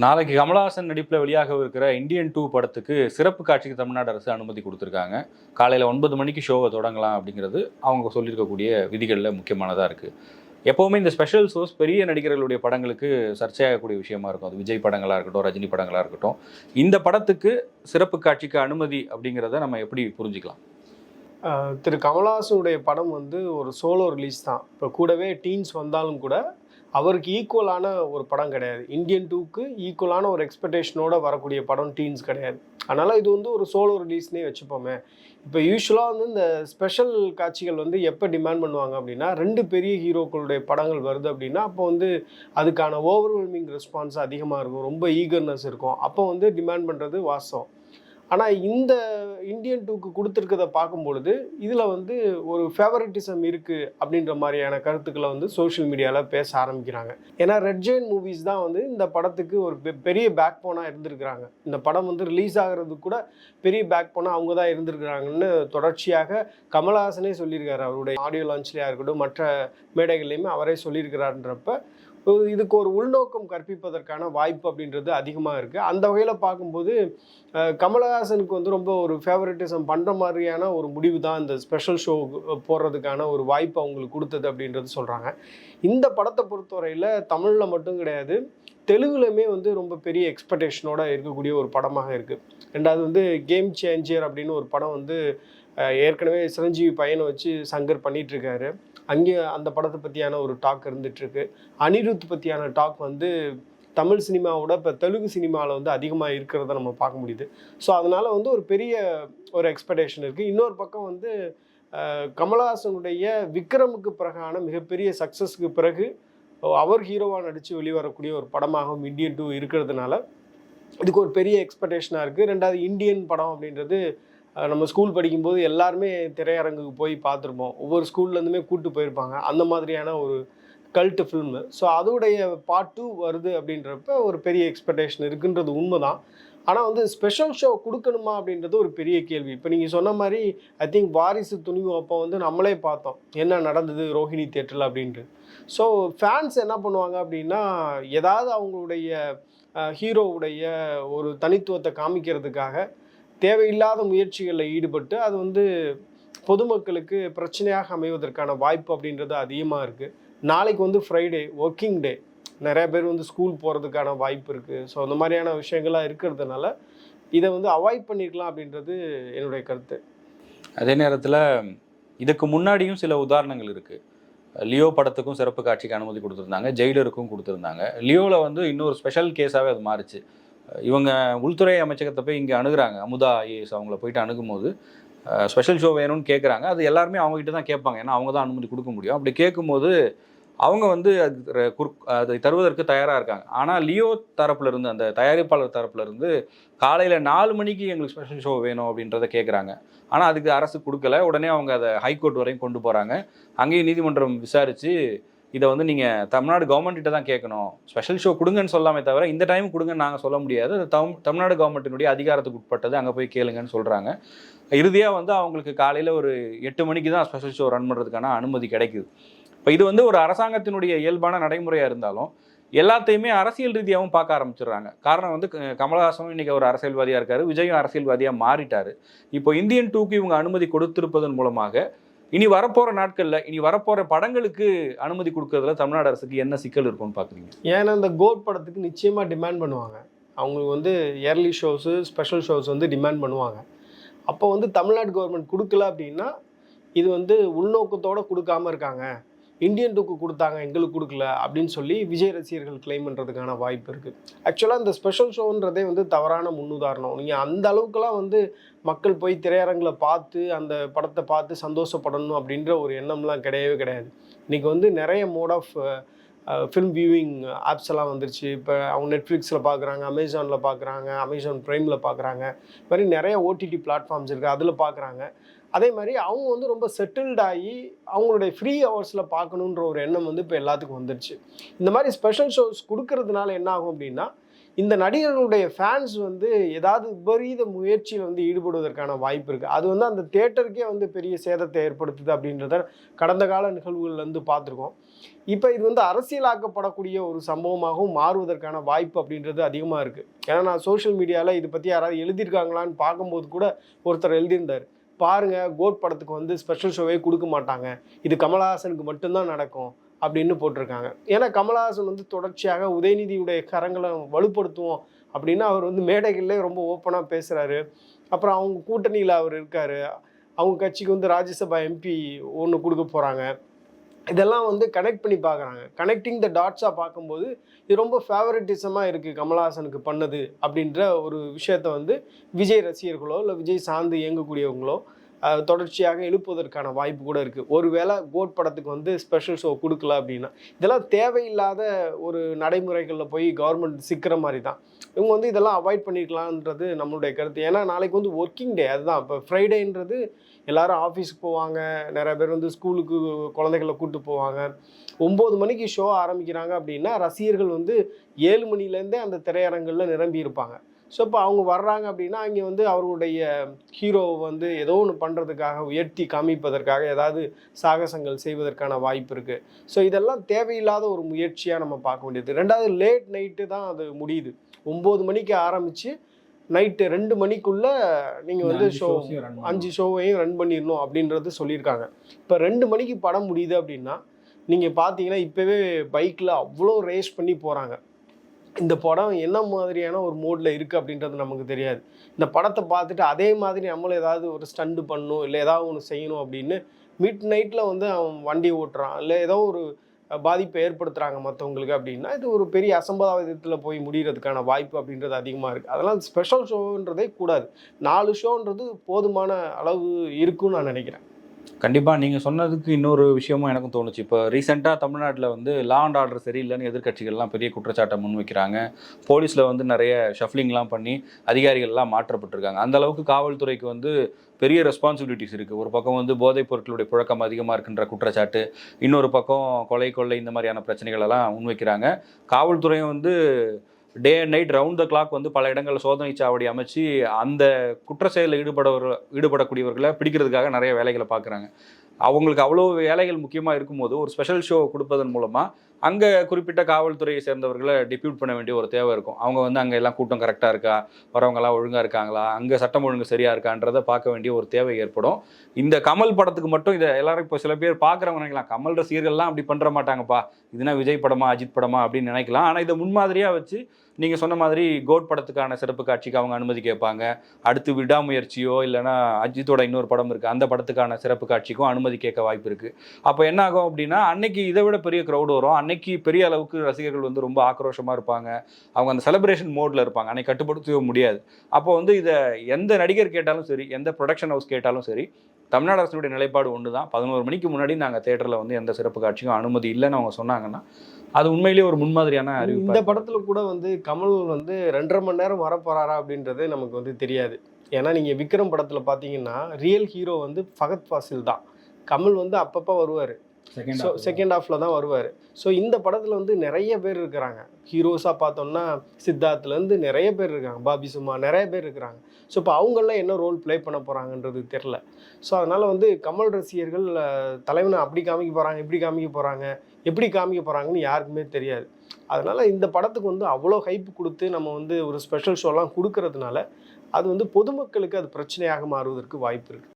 நாளைக்கு கமலஹாசன் நடிப்பில் வெளியாக இருக்கிற இந்தியன் டூ படத்துக்கு சிறப்பு காட்சிக்கு தமிழ்நாடு அரசு அனுமதி கொடுத்துருக்காங்க. காலையில் ஒன்பது மணிக்கு ஷோவை தொடங்கலாம் அப்படிங்கிறது அவங்க சொல்லியிருக்கக்கூடிய விதிகளில் முக்கியமானதாக இருக்குது எப்போவுமே இந்த ஸ்பெஷல் ஷோஸ் பெரிய நடிகர்களுடைய படங்களுக்கு சர்ச்சையாகக்கூடிய விஷயமா இருக்கும். அது விஜய் படங்களாக இருக்கட்டும் ரஜினி படங்களாக இருக்கட்டும். இந்த படத்துக்கு சிறப்பு காட்சிக்கு அனுமதி அப்படிங்கிறத நம்ம எப்படி புரிஞ்சுக்கலாம்? திரு கமலஹாசனுடைய படம் வந்து ஒரு சோலோ ரிலீஸ் தான். இப்போ கூடவே டீன்ஸ் வந்தாலும் கூட அவருக்கு ஈக்குவலான ஒரு படம் கிடையாது. இந்தியன் டூக்கு ஈக்குவலான ஒரு எக்ஸ்பெக்டேஷனோட வரக்கூடிய படம் டீன்ஸ் கிடையாது. அதனால் இது வந்து ஒரு சோலோ ரிலீஸ்னே வச்சுப்போமே. இப்போ யூஸ்வலாக வந்து இந்த ஸ்பெஷல் காட்சிகள் வந்து எப்போ டிமாண்ட் பண்ணுவாங்க அப்படின்னா ரெண்டு பெரிய ஹீரோக்களுடைய படங்கள் வருது அப்படின்னா அப்போ வந்து அதுக்கான ஓவர்வெல்மிங் ரெஸ்பான்ஸ் அதிகமாக இருக்கும். ரொம்ப ஈகர்னஸ் இருக்கும். அப்போ வந்து டிமாண்ட் பண்ணுறது வாஸ்தவம். ஆனால் இந்த இந்தியன் டூக்கு கொடுத்துருக்கதை பார்க்கும் பொழுது இதில் வந்து ஒரு ஃபேவரட்டிசம் இருக்குது அப்படின்ற மாதிரியான கருத்துக்களை வந்து சோஷியல் மீடியாவில் பேச ஆரம்பிக்கிறாங்க. ஏன்னா ரெட் ஜெயின் மூவிஸ் தான் வந்து இந்த படத்துக்கு ஒரு பெ- பெரிய பேக் போனாக இருந்திருக்கிறாங்க. இந்த படம் வந்து ரிலீஸ் ஆகிறது கூட பெரிய பேக் போனாக அவங்க தான் இருந்திருக்கிறாங்கன்னு தொடர்ச்சியாக கமலஹாசனே சொல்லியிருக்காரு. அவருடைய ஆடியோ லான்ச்லேயா இருக்கட்டும் மற்ற மேடைகள்லையுமே அவரே சொல்லியிருக்கிறாருன்றப்ப இதுக்கு ஒரு உள்நோக்கம் கற்பிப்பதற்கான வாய்ப்பு அப்படின்றது அதிகமாக இருக்குது அந்த வகையில் பார்க்கும்போது கமலஹாசனுக்கு வந்து ரொம்ப ஒரு ஃபேவரட்டிசம் பண்ணுற மாதிரியான ஒரு முடிவு தான் இந்த ஸ்பெஷல் ஷோ போடுறதுக்கான ஒரு வாய்ப்பு அவங்களுக்கு கொடுத்தது அப்படின்றது சொல்கிறாங்க இந்த படத்தை பொறுத்தவரையில் தமிழில் மட்டும் கிடையாது தெலுங்குலையுமே வந்து ரொம்ப பெரிய எக்ஸ்பெக்டேஷனோட இருக்கக்கூடிய ஒரு படமாக இருக்குது ரெண்டாவது வந்து கேம் சேஞ்சர் அப்படின்னு ஒரு படம் வந்து ஏற்கனவே சிரஞ்சீவி பையனை வச்சு சங்கர் பண்ணிகிட்ருக்காரு இருக்காரு. அங்கே அந்த படத்தை பற்றியான ஒரு டாக் இருந்துகிட்ருக்கு அனிருத் பற்றியான டாக் வந்து தமிழ் சினிமாவோட இப்போ தெலுங்கு சினிமாவில் வந்து அதிகமாக இருக்கிறத நம்ம பார்க்க முடியுது. ஸோ அதனால் வந்து ஒரு பெரிய ஒரு எக்ஸ்பெக்டேஷன் இருக்குது இன்னொரு பக்கம் வந்து கமலஹாசனுடைய விக்ரமுக்கு பிறகான மிகப்பெரிய சக்ஸஸ்க்கு பிறகு அவர் ஹீரோவாக நடித்து வெளிவரக்கூடிய ஒரு படமாகவும் இந்தியன் டூ இருக்கிறதுனால இதுக்கு ஒரு பெரிய எக்ஸ்பெக்டேஷனாக இருக்குது ரெண்டாவது இந்தியன் படம் அப்படின்றது நம்ம ஸ்கூல் படிக்கும்போது எல்லாருமே திரையரங்குக்கு போய் பார்த்துருப்போம். ஒவ்வொரு ஸ்கூல்லேருந்துமே கூப்பிட்டு போயிருப்பாங்க. அந்த மாதிரியான ஒரு கல்ட்டு ஃபில்மு ஸோ அதோடைய பார்ட் டூ வருது அப்படின்றப்ப ஒரு பெரிய எக்ஸ்பெக்டேஷன் இருக்குன்றது உண்மைதான். ஆனால் வந்து ஸ்பெஷல் ஷோ கொடுக்கணுமா அப்படின்றது ஒரு பெரிய கேள்வி. இப்போ நீங்கள் சொன்ன மாதிரி ஐ திங்க் வாரிசு துணிவு அப்போ வந்து நம்மளே பார்த்தோம். என்ன நடந்தது ரோஹிணி தேட்டரில் அப்படின்ட்டு. ஸோ ஃபேன்ஸ் என்ன பண்ணுவாங்க அப்படின்னா ஏதாவது அவங்களுடைய ஹீரோவுடைய ஒரு தனித்துவத்தை காமிக்கிறதுக்காக தேவையில்லாத முயற்சிகளில் ஈடுபட்டு அது வந்து பொதுமக்களுக்கு பிரச்சனையாக அமைவதற்கான வாய்ப்பு அப்படின்றது அதிகமாக இருக்குது நாளைக்கு வந்து ஃப்ரைடே ஒர்க்கிங் டே நிறைய பேர் வந்து ஸ்கூல் போகிறதுக்கான வாய்ப்பு இருக்குது ஸோ அந்த மாதிரியான விஷயங்கள்லாம் இருக்கிறதுனால இதை வந்து அவாய்ட் பண்ணிருக்கலாம் அப்படின்றது என்னுடைய கருத்து. அதே நேரத்தில் இதுக்கு முன்னாடியும் சில உதாரணங்கள் இருக்குது லியோ படத்துக்கும் சிறப்பு காட்சிக்கு அனுமதி கொடுத்துருந்தாங்க. ஜெயிலருக்கும் கொடுத்துருந்தாங்க. லியோவில் வந்து இன்னொரு ஸ்பெஷல் கேஸாகவே அது மாறுச்சு. இவங்க உள்துறை அமைச்சகத்தை போய் இங்கே அணுகுறாங்க. அமுதா ஐஏஎஸ் அவங்கள போயிட்டு அணுகும்போது ஸ்பெஷல் ஷோ வேணும்னு கேட்குறாங்க அது எல்லாருமே அவங்ககிட்ட தான் கேட்பாங்க. ஏன்னா அவங்க தான் அனுமதி கொடுக்க முடியும். அப்படி கேட்கும்போது அவங்க வந்து அதை தருவதற்கு தயாராக இருக்காங்க. ஆனால் லியோ தரப்புல இருந்து அந்த தயாரிப்பாளர் தரப்புலேருந்து காலையில் நாலு மணிக்கு எங்களுக்கு ஸ்பெஷல் ஷோ வேணும் அப்படின்றத கேட்குறாங்க ஆனால் அதுக்கு அரசு கொடுக்கல. உடனே அவங்க அதை ஹைகோர்ட் வரையும் கொண்டு போகிறாங்க அங்கேயும் நீதிமன்றம் விசாரித்து இதை வந்து நீங்கள் தமிழ்நாடு கவர்மெண்ட்டிட்ட தான் கேட்கணும். ஸ்பெஷல் ஷோ கொடுங்கன்னு சொல்லாமே தவிர இந்த டைம் கொடுங்கன்னு நாங்கள் சொல்ல முடியாது. தம் தமிழ்நாடு கவர்மெண்ட்டினுடைய அதிகாரத்துக்கு உட்பட்டது. அங்கே போய் கேளுங்கன்னு சொல்கிறாங்க இறுதியாக வந்து அவங்களுக்கு காலையில் ஒரு எட்டு மணிக்கு தான் ஸ்பெஷல் ஷோ ரன் பண்ணுறதுக்கான அனுமதி கிடைக்குது. இப்போ இது வந்து ஒரு அரசாங்கத்தினுடைய இயல்பான நடைமுறையாக இருந்தாலும் எல்லாத்தையுமே அரசியல் ரீதியாகவும் பார்க்க ஆரம்பிச்சிடுறாங்க. காரணம் வந்து க- கமலஹாசனும் இன்னைக்கு ஒரு அரசியல்வாதியாக இருக்காரு. விஜயும் அரசியல்வாதியாக மாறிட்டாரு. இப்போ இந்தியன் டூக்கு இவங்க அனுமதி கொடுத்திருப்பதன் மூலமாக இனி வரப்போகிற நாட்களில் இனி வரப்போகிற படங்களுக்கு அனுமதி கொடுக்கறதுல தமிழ்நாடு அரசுக்கு என்ன சிக்கல் இருக்கும்னு பார்க்குறீங்க ஏன்னா இந்த கோட் படத்துக்கு நிச்சயமாக டிமாண்ட் பண்ணுவாங்க. அவங்களுக்கு வந்து இயர்லி ஷோஸு ஸ்பெஷல் ஷோஸ் வந்து டிமாண்ட் பண்ணுவாங்க. அப்போ வந்து தமிழ்நாடு கவர்மெண்ட் கொடுக்கல அப்படின்னா இது வந்து உள்நோக்கத்தோடு கொடுக்காம இருக்காங்க. இந்தியன் டூக்கு கொடுத்தாங்க எங்களுக்கு கொடுக்கல அப்படின்னு சொல்லி விஜய் ரசிகர்கள் கிளைம் பண்ணுறதுக்கான வாய்ப்பு இருக்குது ஆக்சுவலாக இந்த ஸ்பெஷல் ஷோன்றதே வந்து தவறான முன்னுதாரணம். நீங்கள் அந்த அளவுக்குலாம் வந்து மக்கள் போய் திரையரங்கில் பார்த்து அந்த படத்தை பார்த்து சந்தோஷப்படணும் அப்படின்ற ஒரு எண்ணம்லாம் கிடையவே கிடையாது. இன்றைக்கி வந்து நிறைய mode of film viewing apps எல்லாம் வந்துருச்சு. இப்போ அவங்க நெட்ஃப்ளிக்ஸில் பார்க்குறாங்க அமேசானில் பார்க்குறாங்க அமேசான் ப்ரைமில் பார்க்குறாங்க. இது மாதிரி நிறைய ஓடிடி பிளாட்ஃபார்ம்ஸ் இருக்குது அதில் பார்க்குறாங்க. அதே மாதிரி அவங்க வந்து ரொம்ப செட்டில்டாகி அவங்களுடைய ஃப்ரீ ஹவர்ஸில் பார்க்கணுன்ற ஒரு எண்ணம் வந்து இப்போ எல்லாத்துக்கும் வந்துருச்சு. இந்த மாதிரி ஸ்பெஷல் ஷோஸ் கொடுக்கறதுனால என்ன ஆகும் அப்படின்னா இந்த நடிகர்களுடைய ஃபேன்ஸ் வந்து ஏதாவது விபரீத முயற்சியில் வந்து ஈடுபடுவதற்கான வாய்ப்பு இருக்குது அது வந்து அந்த தேட்டருக்கே வந்து பெரிய சேதத்தை ஏற்படுத்துது அப்படின்றத கடந்த கால நிகழ்வுகள்லேருந்து பார்த்துருக்கோம். இப்போ இது வந்து அரசியலாக்கப்படக்கூடிய ஒரு சம்பவமாகவும் மாறுவதற்கான வாய்ப்பு அப்படின்றது அதிகமாக இருக்குது ஏன்னா நான் சோஷியல் மீடியாவில் இதை பற்றி யாராவது எழுதியிருக்காங்களான்னு பார்க்கும்போது கூட ஒருத்தர் எழுதியிருந்தார். பாருங்கள் கோட் படத்துக்கு வந்து ஸ்பெஷல் ஷோவே கொடுக்க மாட்டாங்க. இது கமலஹாசனுக்கு மட்டும்தான் நடக்கும் அப்படின்னு போட்டிருக்காங்க. ஏன்னா கமலஹாசன் வந்து தொடர்ச்சியாக உதயநிதியுடைய கரங்களை வலுப்படுத்துவோம் அப்படின்னு அவர் வந்து மேடைகள்லே ரொம்ப ஓப்பனாக பேசுகிறாரு அப்புறம் அவங்க கூட்டணியில் அவர் இருக்கார். அவங்க கட்சிக்கு வந்து ராஜ்யசபா எம்பி ஒன்று கொடுக்க போகிறாங்க இதெல்லாம் வந்து கனெக்ட் பண்ணி பார்க்குறாங்க. கனெக்டிங் த டாட்ஸாக பார்க்கும்போது இது ரொம்ப ஃபேவரட்டிசமாக இருக்குது கமலஹாசனுக்கு பண்ணது அப்படின்ற ஒரு விஷயத்த வந்து விஜய் ரசிகர்களோ இல்லை விஜய் சார்ந்து இயங்கக்கூடியவங்களோ தொடர்ச்சியாக எழுப்புவதற்கான வாய்ப்பு கூட இருக்குது ஒருவேளை கோட் படத்துக்கு வந்து ஸ்பெஷல் ஷோ கொடுக்கல அப்படின்னா இதெல்லாம் தேவையில்லாத ஒரு நடைமுறைகளில் போய் கவர்மெண்ட் சிக்கிற மாதிரி தான். இவங்க வந்து இதெல்லாம் அவாய்ட் பண்ணிக்கலான்றது நம்மளுடைய கருத்து. ஏன்னா நாளைக்கு வந்து ஒர்க்கிங் டே அதுதான். இப்போ ஃப்ரைடேன்றது எல்லாரும் ஆஃபீஸுக்கு போவாங்க. நிறைய பேர் வந்து ஸ்கூலுக்கு குழந்தைகளை கூட்டு போவாங்க. ஒம்பது மணிக்கு ஷோ ஆரம்பிக்கிறாங்க அப்படின்னா ரசிகர்கள் வந்து ஏழு மணிலேருந்தே அந்த திரையரங்கில் நிரம்பி இருப்பாங்க. ஸோ இப்போ அவங்க வர்றாங்க அப்படின்னா அங்கே வந்து அவர்களுடைய ஹீரோவை வந்து ஏதோ ஒன்று பண்ணுறதுக்காக உயர்த்தி காமிப்பதற்காக ஏதாவது சாகசங்கள் செய்வதற்கான வாய்ப்பு இருக்குது ஸோ இதெல்லாம் தேவையில்லாத ஒரு முயற்சியாக நம்ம பார்க்க வேண்டியது. ரெண்டாவது லேட் நைட்டு தான் அது முடியுது. ஒம்பது மணிக்கு ஆரம்பித்து நைட்டு ரெண்டு மணிக்குள்ள நீங்கள் வந்து ஷோ அஞ்சு ஷோவையும் ரன் பண்ணிடணும் அப்படின்றது சொல்லியிருக்காங்க. இப்போ ரெண்டு மணிக்கு படம் முடியுது அப்படின்னா நீங்கள் பார்த்தீங்கன்னா இப்போவே பைக்கில் அவ்வளோ ரேஸ் பண்ணி போகிறாங்க இந்த படம் என்ன மாதிரியான ஒரு மோடில் இருக்குது அப்படின்றது நமக்கு தெரியாது. இந்த படத்தை பார்த்துட்டு அதே மாதிரி நம்மளும் ஏதாவது ஒரு ஸ்டண்டு பண்ணணும் இல்லை ஏதாவது ஒன்று செய்யணும் அப்படின்னு மிட் நைட்டில் வந்து அவன் வண்டி ஓட்டுறான் இல்லை ஏதோ ஒரு பாதிப்பை ஏற்படுத்துகிறாங்க மற்றவங்களுக்கு அப்படின்னா இது ஒரு பெரிய அசம்பாவிதத்தில் போய் முடிகிறதுக்கான வாய்ப்பு அப்படின்றது அதிகமாக இருக்குது அதெல்லாம் ஸ்பெஷல் ஷோன்றதே கூடாது. நாலு ஷோன்றது போதுமான அளவு இருக்குன்னு நான் நினைக்கிறேன். கண்டிப்பாக நீங்கள் சொன்னதுக்கு இன்னொரு விஷயமும் எனக்கும் தோணுச்சு. இப்போ ரீசெண்டாக தமிழ்நாட்டில் வந்து லா அண்ட் ஆர்டர் சரியில்லைன்னு எதிர்கட்சிகள்லாம் பெரிய குற்றச்சாட்டை முன்வைக்கிறாங்க. போலீஸில் வந்து நிறைய ஷஃப்லிங்லாம் பண்ணி அதிகாரிகள்லாம் மாற்றப்பட்டிருக்காங்க. அந்த அளவுக்கு காவல்துறைக்கு வந்து பெரிய ரெஸ்பான்சிபிலிட்டிஸ் இருக்குது ஒரு பக்கம் வந்து போதைப் பொருட்களுடைய புழக்கம் அதிகமாக இருக்கின்ற குற்றச்சாட்டு இன்னொரு பக்கம் கொலை கொள்ளை இந்த மாதிரியான பிரச்சனைகள் எல்லாம் முன்வைக்கிறாங்க. காவல்துறையும் வந்து day and night round the clock வந்து பல இடங்களில் சோதனை சாவடி அமைச்சு அந்த குற்ற செயலில் ஈடுபடவர் ஈடுபடக்கூடியவர்களை பிடிக்கிறதுக்காக நிறைய வேலைகளை பார்க்குறாங்க அவங்களுக்கு அவ்வளோ வேலைகள் முக்கியமாக இருக்கும்போது ஒரு ஸ்பெஷல் ஷோ கொடுப்பதன் மூலமாக அங்கே குறிப்பிட்ட காவல்துறையை சேர்ந்தவர்களை டிப்யூட் பண்ண வேண்டிய ஒரு தேவை இருக்கும். அவங்க வந்து அங்கே எல்லாம் கூட்டம் கரெக்டாக இருக்கா? வரவங்கலாம் ஒழுங்காக இருக்காங்களா? அங்கே சட்டம் ஒழுங்கு சரியாக இருக்கான்றதை பார்க்க வேண்டிய ஒரு தேவை ஏற்படும். இந்த கமல் படத்துக்கு மட்டும் இதை எல்லாரும் இப்போ சில பேர் பார்க்குறவங்க நினைக்கலாம். கமல் ரசிகர்கள்லாம் அப்படி பண்ணுற மாட்டாங்கப்பா. இதுனா விஜய் படமா அஜித் படமா அப்படின்னு நினைக்கலாம். ஆனால் இதை முன்மாதிரியாக வச்சு நீங்கள் சொன்ன மாதிரி கோட் படத்துக்கான சிறப்பு காட்சிக்கு அவங்க அனுமதி கேட்பாங்க. அடுத்து விடாமுயற்சியோ இல்லைன்னா அஜித்தோட இன்னொரு படம் இருக்குது அந்த படத்துக்கான சிறப்பு காட்சிக்கும் அனுமதி கேட்க வாய்ப்பு இருக்குது அப்போ என்ன ஆகும் அப்படின்னா அன்னைக்கு இதை விட பெரிய க்ரௌடு வரும். அன்னைக்கு பெரிய அளவுக்கு ரசிகர்கள் வந்து ரொம்ப ஆக்ரோஷமாக இருப்பாங்க. அவங்க அந்த செலிப்ரேஷன் மோடில் இருப்பாங்க. அன்னைக்கு கட்டுப்படுத்தவே முடியாது. அப்போ வந்து இதை எந்த நடிகர் கேட்டாலும் சரி எந்த ப்ரொடக்ஷன் ஹவுஸ் கேட்டாலும் சரி தமிழ்நாடு அரசுடைய நிலைப்பாடு ஒன்று தான் பதினோரு மணிக்கு முன்னாடி நாங்கள் தேட்டரில் வந்து எந்த சிறப்பு காட்சியும் அனுமதி இல்லைன்னு அவங்க சொன்னாங்கன்னா அது உண்மையிலேயே ஒரு முன்மாதிரியான இந்த படத்தில் கூட வந்து கமல் வந்து ரெண்டரை மணி நேரம் வரப்போறாரா அப்படின்றது நமக்கு வந்து தெரியாது. ஏன்னா நீங்கள் விக்ரம் படத்தில் பார்த்தீங்கன்னா ரியல் ஹீரோ வந்து ஃபகத் ஃபாசில் தான். கமல் வந்து அப்பப்போ வருவார். ஸோ செகண்ட் ஹாஃப்ல தான். வருவார். ஸோ இந்த படத்தில் வந்து நிறைய பேர் இருக்கிறாங்க. ஹீரோஸாக பார்த்தோம்னா சித்தார்த்லேருந்து நிறைய பேர் இருக்காங்க. பாபி சும்மா நிறைய பேர் இருக்கிறாங்க. ஸோ இப்போ அவங்கெல்லாம் என்ன ரோல் ப்ளே பண்ண போகிறாங்கன்றது தெரில ஸோ அதனால் வந்து கமல் ரசிகர்கள் தலைவனை அப்படி காமிக்க போகிறாங்க இப்படி காமிக்க போகிறாங்க எப்படி காமிக்க போகிறாங்கன்னு யாருக்குமே தெரியாது. அதனால் இந்த படத்துக்கு வந்து அவ்வளோ ஹைப் கொடுத்து நம்ம வந்து ஒரு ஸ்பெஷல் ஷோலாம் கொடுக்கறதுனால அது வந்து பொதுமக்களுக்கு அது பிரச்சனையாக மாறுவதற்கு வாய்ப்பு இருக்குது